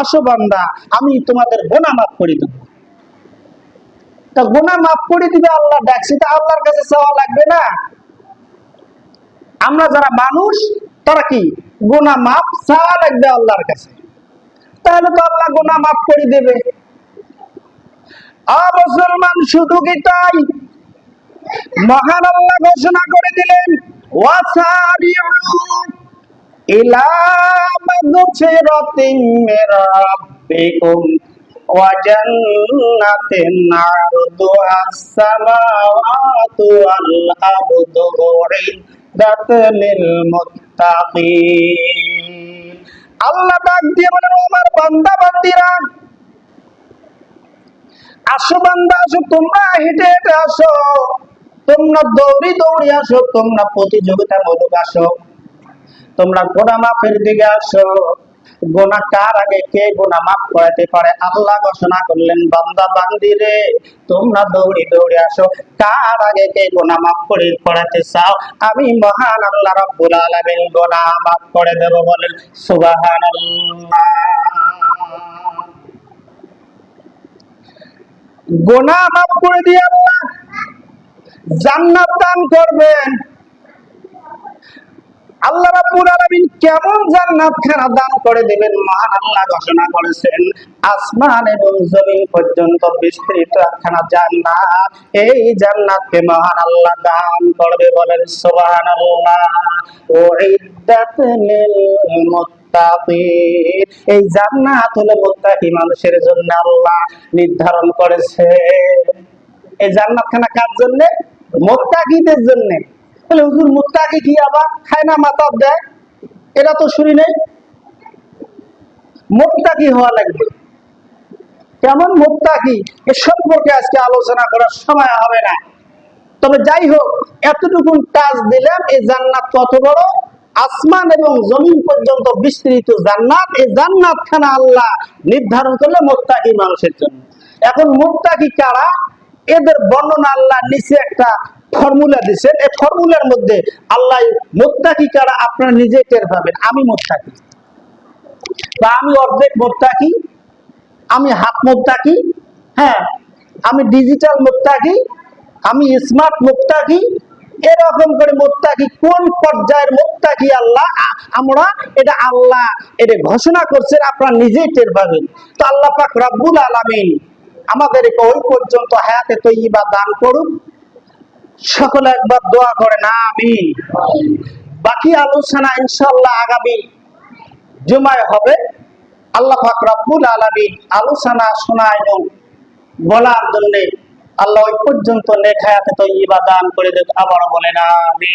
আসো বান্দা, আমি তোমাদের গোনা মাফ করে দেবো। তা গোনা মাফ করে দিবে আল্লাহ ডাকছি, তা আল্লাহর কাছে চাওয়া লাগবে না। আমরা যারা মানুষ, তারা কি গোনা মাপ চাওয়া লাগবে আল্লাহর কাছে? তাহলে তো আল্লাহ গোনা মাফ করে দেবে। মুসলমান শুধু কি তাই? মহান আল্লাহ ঘোষণা করে দিলেন ওয়াসারিউ ওয়া জান্নাতিন আরদুহাস সামাওয়াতু ওয়াল আরদু উইদ্দাত লিল মুত্তাকিন আল্লাহ ডাক দিয়ে বলেন আমার বান্দা, বান্দিরা, আসো বান্দা, আসো, তোমরা হেঁটে হেঁটে আসো। তোমরা দৌড়ি দৌড়ি আসো, তোমরা প্রতিযোগিতামূলক আসো। তোমরা গোনা মাফের দিকে আসো। গোনা কার আগে কে গোনা মাফ করাতে পারে? আল্লাহ ঘোষণা করলেন, বান্দা বান্দি রে, তোমরা দৌড়ি দৌড়ি আসো। কার আগে কে গোনা মাফ করে করাতে চাও? আমি মহান আল্লাহ রাব্বুল আলামিন গোনা মাফ করে দেব বলেন, সুবহানাল্লাহ। গোনা মাফ করে দিয়ে আল্লাহ জান্নাত দান করবেন। আল্লাহ রাব্বুল আলামিন কেমন জান্নাত খানা দান করে দিবেন? মহান আল্লাহ ঘোষণা করেছেন, আসমান এবং জমিন পর্যন্ত বিস্তৃত একখানা জান্নাত। এই জান্নাতকে মহান আল্লাহ দান করবে বলেন সুবহানাল্লাহ। ও ইদ্দাত লিল মুত্তাকিন এই জান্নাত হলো মুত্তাকি মানুষের জন্য আল্লাহ নির্ধারণ করেছে। এই জান্নাত খানা কার জন্য? মোত্তাকিদের জন্য। বলে, হুজুর মুত্তাকি কি আবার খায় না মাথা দেয়? এটা তো শুনি নেই। মোত্তাকি হওয়া লাগবে? কেমন মোত্তাকি এ সম্পর্কে আজকে আলোচনা করার সময় হবে না। তবে যাই হোক এতটুকু কাজ দিলাম, এই জান্নাত কত বড়? আসমান এবং জমিন পর্যন্ত বিস্তৃত জান্নাত। এই জান্নাত খানা আল্লাহ নির্ধারণ করলে মোত্তাকি মানুষের জন্য। এখন মোত্তাকি কারা? এদের বর্ণনা আল্লাহ নিচে একটা ফর্মুলা দিচ্ছেন এই ফর্মুলার মধ্যে আল্লাহ মোত্তাকি কারা আপনারা নিজে টের পাবেন, আমি মোত্তাকি। বা আমি অর্ধেক মোত্তাকি, আমি হাত মোত্তাকি হ্যাঁ আমি ডিজিটাল মোত্তাকি, আমি স্মার্ট মোত্তাকি, এরকম করে মোত্তাকি, কোন পর্যায়ের মোত্তাকি আল্লাহ আমরা, এটা আল্লাহ, এটা ঘোষণা করছেন, আপনারা নিজেই টের পাবেন। তো আল্লাহ পাক রব্বুল আলামিন আমাদেরকে ওই পর্যন্ত হায়াতে তৈবা দান করুক। সকলে একবার দোয়া করে না আমি বাকি আলোচনা ইনশাল্লাহ আগামী জুমায় হবে। আল্লাহ পাক আলমী আলোচনা শোনা এবং বলার জন্য আল্লাহ ওই পর্যন্ত লেখায়াতে তো ইবা দান করে দেবে আবারও বলেন আমি